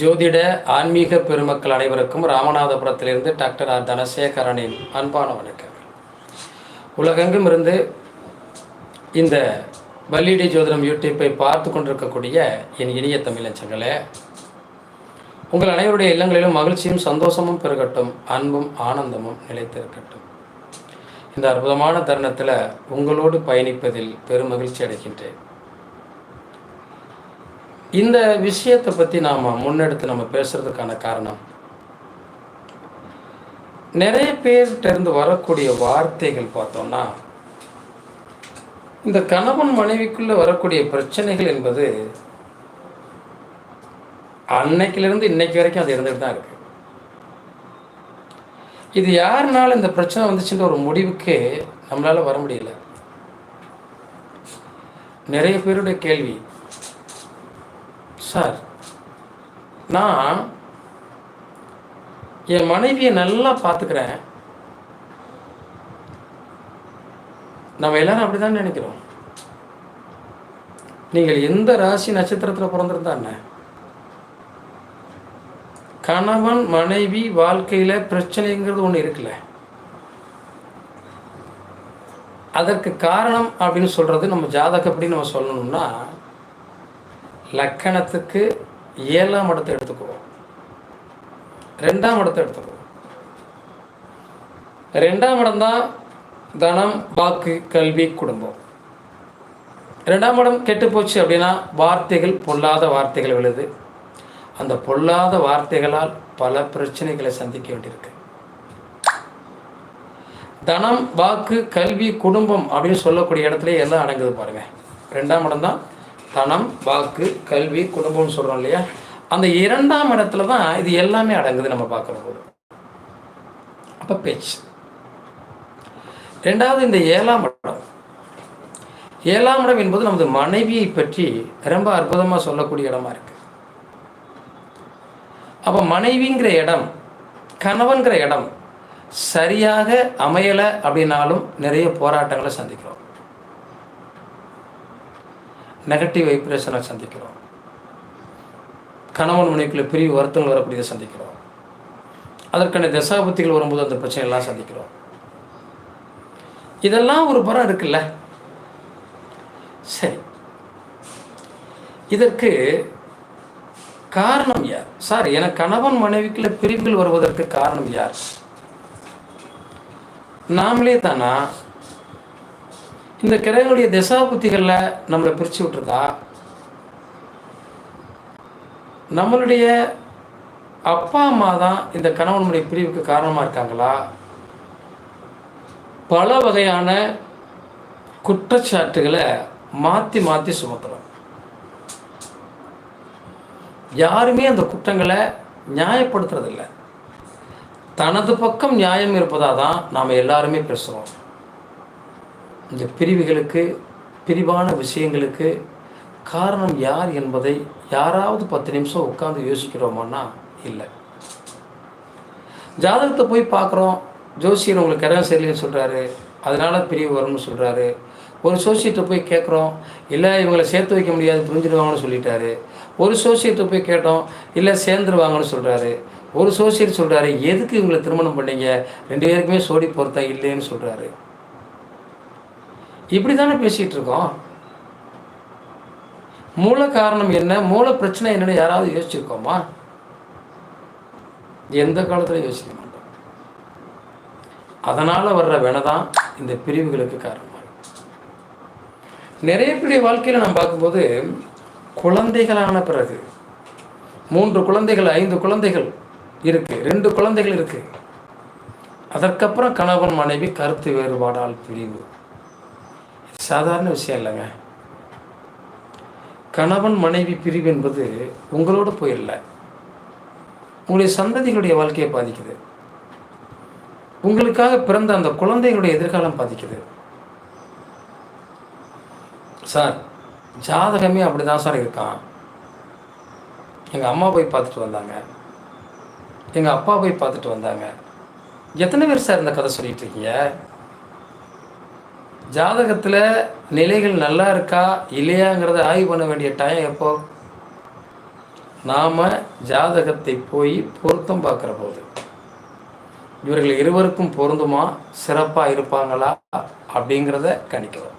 ஜோதிட ஆன்மீக பெருமக்கள் அனைவருக்கும் ராமநாதபுரத்திலிருந்து டாக்டர் ஆர். தனசேகரனின் அன்பான வணக்கம். உலகெங்கும் இருந்து இந்த வல்லிடி ஜோதிடம் யூடியூப்பை பார்த்து கொண்டிருக்கக்கூடிய என் இனிய தமிழச்சங்களே உங்கள் அனைவருடைய இல்லங்களிலும் மகிழ்ச்சியும் சந்தோஷமும் பெருகட்டும் அன்பும் ஆனந்தமும் நிலைத்திருக்கட்டும். இந்த அற்புதமான தருணத்தில் உங்களோடு பயணிப்பதில் பெரும் மகிழ்ச்சி அடைகின்றேன். இந்த விஷயத்தை பற்றி நாம் முன்னெடுத்து நம்ம பேசுறதுக்கான காரணம். நிறைய பேர்கிட்ட இருந்து வரக்கூடிய வார்த்தைகள் பார்த்தோம்னா இந்த கணவன் மனைவிக்குள்ள வரக்கூடிய பிரச்சனைகள் என்பது அன்னைக்கிலிருந்து இன்னைக்கு வரைக்கும் அது இருந்துட்டு தான் இருக்கு. இது யாருனால இந்த பிரச்சனை வந்துச்சுன்ற ஒரு முடிவுக்கு நம்மளால வர முடியல. நிறைய பேருடைய கேள்வி சார் நான் என் மனைவியை நல்லா பார்த்துக்கிறேன். நம்ம எல்லாரும் அப்படிதான் நினைக்கிறோம். நீங்கள் எந்த ராசி நட்சத்திரத்தில் பிறந்திருந்தா என்ன? கணவன் மனைவி வாழ்க்கையில் பிரச்சனைங்கிறது ஒன்று இருக்குல்ல. அதற்கு காரணம் அப்படின்னு சொல்கிறது நம்ம ஜாதகப்படி நம்ம சொல்லணும்னா லக்கணத்துக்கு ஏழாம் இடத்தை எடுத்துக்குவோம் ரெண்டாம் இடத்தை எடுத்துக்குவோம் ரெண்டாம் இடம் தான் தனம் வாக்கு கல்வி குடும்பம். ரெண்டாம் இடம் கெட்டு போச்சு அப்படின்னா வார்த்தைகள் பொல்லாத வார்த்தைகள் விழுது அந்த பொல்லாத வார்த்தைகளால் பல பிரச்சனைகளை சந்திக்க வேண்டியிருக்கு. தனம் வாக்கு கல்வி குடும்பம் அப்படின்னு சொல்லக்கூடிய இடத்துல எல்லாம் அடங்குது பாருங்க. ரெண்டாம் இடம் தான் தனம் வாக்கு கல்வி குடும்பம்னு சொல்கிறோம் இல்லையா? அந்த இரண்டாம் இடத்துல தான் இது எல்லாமே அடங்குது நம்ம பார்க்குற போது. அப்போ பேச்சு. ரெண்டாவது இந்த ஏழாம் இடம். ஏழாம் இடம் என்பது நமது மனைவியை பற்றி ரொம்ப அற்புதமாக சொல்லக்கூடிய இடமா இருக்கு. அப்போ மனைவிங்கிற இடம் கணவன்கிற இடம் சரியாக அமையலை அப்படின்னாலும் நிறைய போராட்டங்களை சந்திக்கிறோம். நெகட்டிவ் வைப்ரேஷனை சந்திக்கிறோம். கணவன் மனைவிக்குள்ள பிரிவு வருத்தங்கள் வரக்கூடியதை சந்திக்கிறோம். அதற்கான தசாபத்திகள் வரும்போது அந்த பிரச்சனைகள்லாம் சந்திக்கிறோம். இதெல்லாம் ஒரு புறம் இருக்குல்ல? சரி. இதற்கு காரணம் யார்? சார் எனக்கு கணவன் மனைவிக்குள்ள பிரிவுகள் வருவதற்கு காரணம் யார்? நாமளே தானா? இந்த கிரகங்களுடைய திசா புத்திகளில் நம்மளை பிரித்து விட்டுருதா நம்மளுடைய அப்பா அம்மா தான் இந்த கணவனுடைய பிரிவுக்கு காரணமாக இருக்காங்களா? பல வகையான குற்றச்சாட்டுகளை மாற்றி மாற்றி சுமத்துறோம். யாருமே அந்த குற்றங்களை நியாயப்படுத்துறதில்லை. தனது பக்கம் நியாயம் இருப்பதாக தான் நாம் எல்லாருமே பேசுகிறோம் இந்த பிரிவுகளுக்கு பிரிவான விஷயங்களுக்கு காரணம் யார் என்பதை யாராவது பத்து நிமிஷம் உட்காந்து யோசிக்கிறோமான்னா இல்லை. ஜாதகத்தை போய் பார்க்குறோம். ஜோசியர் உங்களுக்கு இடம் சரியில்லைன்னு சொல்கிறாரு அதனால் பிரிவு வரும்னு சொல்கிறாரு ஒரு சோசியத்தை போய் கேட்குறோம். இல்லை இவங்களை சேர்த்து வைக்க முடியாது புரிஞ்சிடுவாங்கன்னு சொல்லிட்டாரு. ஒரு சோசியத்தை போய் கேட்டோம். இல்லை சேர்ந்துருவாங்கன்னு சொல்கிறாரு ஒரு சோசியர் சொல்கிறாரு எதுக்கு இவங்களை திருமணம் பண்ணீங்க? ரெண்டு பேருக்குமே சோடி பொருத்தம் இல்லைன்னு சொல்கிறாரு இப்படி தானே பேசிகிட்டு இருக்கோம் மூல காரணம் என்ன? மூல பிரச்சனை என்னன்னு யாராவது யோசிச்சிருக்கோமா? எந்த காலத்துல யோசிக்க மாட்டோம். அதனால வர்ற வினை தான் இந்த பிரிவுகளுக்கு காரணமாக நிறைய பேருடைய வாழ்க்கையில் நம்ம பார்க்கும்போது குழந்தைகளான பிறகு மூன்று குழந்தைகள் ஐந்து குழந்தைகள் இருக்கு ரெண்டு குழந்தைகள் இருக்கு. அதற்கப்புறம் கணவன் மனைவி கருத்து வேறுபாடால் பிரிவு. சாதாரண விஷயம் இல்லைங்க. கணவன் மனைவி பிரிவு என்பது உங்களோட போயிடல உங்களுடைய சந்ததிகளுடைய வாழ்க்கையை பாதிக்குது. உங்களுக்காக பிறந்த அந்த குழந்தைகளுடைய எதிர்காலம் பாதிக்குது. சார் ஜாதகமே அப்படிதான் சார் இருக்கான். எங்கள் அம்மா போய் பார்த்துட்டு வந்தாங்க. எங்கள் அப்பா போய் பார்த்துட்டு வந்தாங்க. எத்தனை பேர் சார் இந்த கதை சொல்லிட்டு இருக்கீங்க? ஜாதகத்தில் நிலைகள் நல்லா இருக்கா இல்லையாங்கிறத ஆய்வு பண்ண வேண்டிய டைம் எப்போ? நாம் ஜாதகத்தை போய் பொருத்தம் பார்க்குற போது. இவர்கள் இருவருக்கும் பொருந்துமா? சிறப்பாக இருப்பாங்களா? அப்படிங்கிறத கணிக்கிறோம்.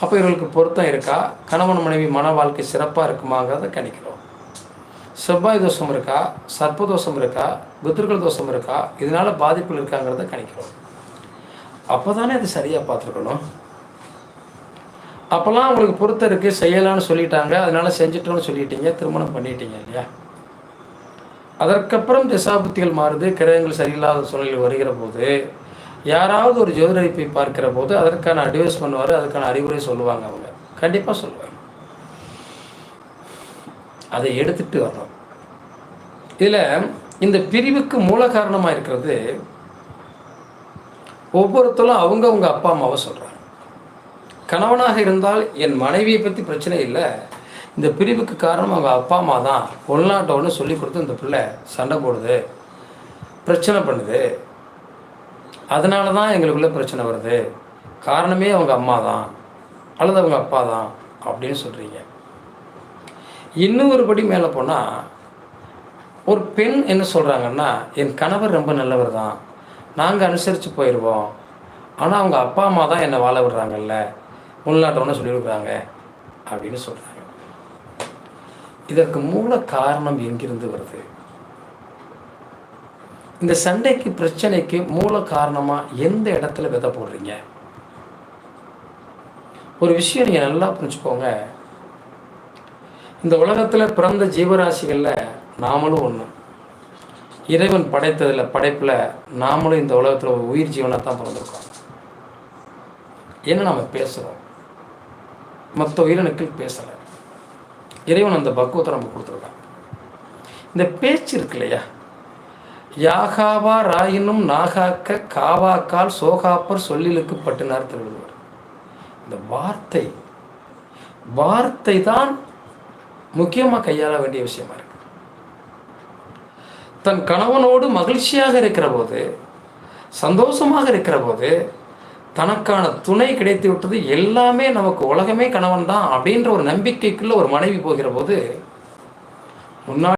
அப்போ இவர்களுக்கு பொருத்தம் இருக்கா? கணவன் மனைவி மன வாழ்க்கை சிறப்பாக இருக்குமாங்கிறத கணிக்கிறோம். செவ்வாய் தோஷம் இருக்கா? சர்ப்ப தோஷம் இருக்கா? புத்திர்கள் தோஷம் இருக்கா? இதனால் பாதிப்புகள் இருக்காங்கிறத கணிக்கிறோம். அப்போ தானே அது சரியாக பார்த்துருக்கணும்? அப்போல்லாம் உங்களுக்கு பொறுத்த இருக்குது செய்யலாம்னு சொல்லிட்டாங்க அதனால செஞ்சிட்டோம்னு சொல்லிட்டீங்க திருமணம் பண்ணிட்டீங்க இல்லையா? அதற்கப்புறம் திசாபுத்திகள் மாறுது கிரகங்கள் சரியில்லாத சூழ்நிலை வருகிற போது யாராவது ஒரு ஜோதிடரை போய் பார்க்கிற போது அதற்கான அட்வைஸ் பண்ணுவார் அதுக்கான அறிவுரை சொல்லுவாங்க அவங்க. கண்டிப்பாக சொல்லுவாங்க. அதை எடுத்துட்டு வரணும். இதில் இந்த பிரிவுக்கு மூல காரணமாக இருக்கிறது ஒவ்வொருத்தரும் அவங்க அவங்க அப்பா அம்மாவை சொல்கிறாங்க கணவனாக இருந்தால் என் மனைவியை பற்றி பிரச்சனை இல்லை. இந்த பிரிவுக்கு காரணம் அவங்க அப்பா அம்மா தான். உள்நாட்டை சொல்லி கொடுத்து இந்த பிள்ளை சண்டை போடுது பிரச்சனை பண்ணுது. அதனால தான் எங்களுக்குள்ள பிரச்சனை வருது. காரணமே அவங்க அம்மா தான் அல்லது அவங்க அப்பா தான் அப்படின்னு சொல்கிறீங்க இன்னும் ஒரு படி மேலே போனால் ஒரு பெண் என்ன சொல்கிறாங்கன்னா என் கணவர் ரொம்ப நல்லவர் தான். நாங்கள் அனுசரித்து போயிடுவோம் ஆனால் அவங்க அப்பா அம்மா தான் என்னை வாழ விடுறாங்கல்ல. உள்நாட்டம்னு சொல்லியிருக்கிறாங்க அப்படின்னு சொல்கிறாங்க இதற்கு மூல காரணம் எங்கிருந்து வருது? இந்த சண்டைக்கு பிரச்சனைக்கு மூல காரணமாக எந்த இடத்துல விதை போடுறீங்க? ஒரு விஷயம் நீங்கள் நல்லா புரிஞ்சுக்கோங்க. இந்த உலகத்தில் பிறந்த ஜீவராசிகளில் நாமளும் ஒன்று இறைவன் படைத்ததில் படைப்பில் நாமளும் இந்த உலகத்தில் உயிர் ஜீவனாக தான் பிறந்திருக்கோம். என்ன நம்ம பேசுகிறோம் மற்ற உயிரினுக்கள் பேசலை. இறைவன் அந்த பக்குவத்தை நம்ம கொடுத்துருக்கான். இந்த பேச்சு இருக்கு இல்லையா? யாகாவா ராயினும் நாகாக்க காவாக்கால் சோகாப்பர் சொல்லிலுக்கு பட்டினார் திருவள்ளுவர் இந்த வார்த்தை வார்த்தை தான் முக்கியமாக கையாள வேண்டிய விஷயமா இருக்கு. தன் கணவனோடு மகிழ்ச்சியாக இருக்கிற போது சந்தோஷமாக இருக்கிற போது தனக்கான துணை கிடைத்து விட்டது எல்லாமே நமக்கு உலகமே கணவன் தான் அப்படின்ற ஒரு நம்பிக்கைக்குள்ள ஒரு மனைவி போகிற போது முன்னாடி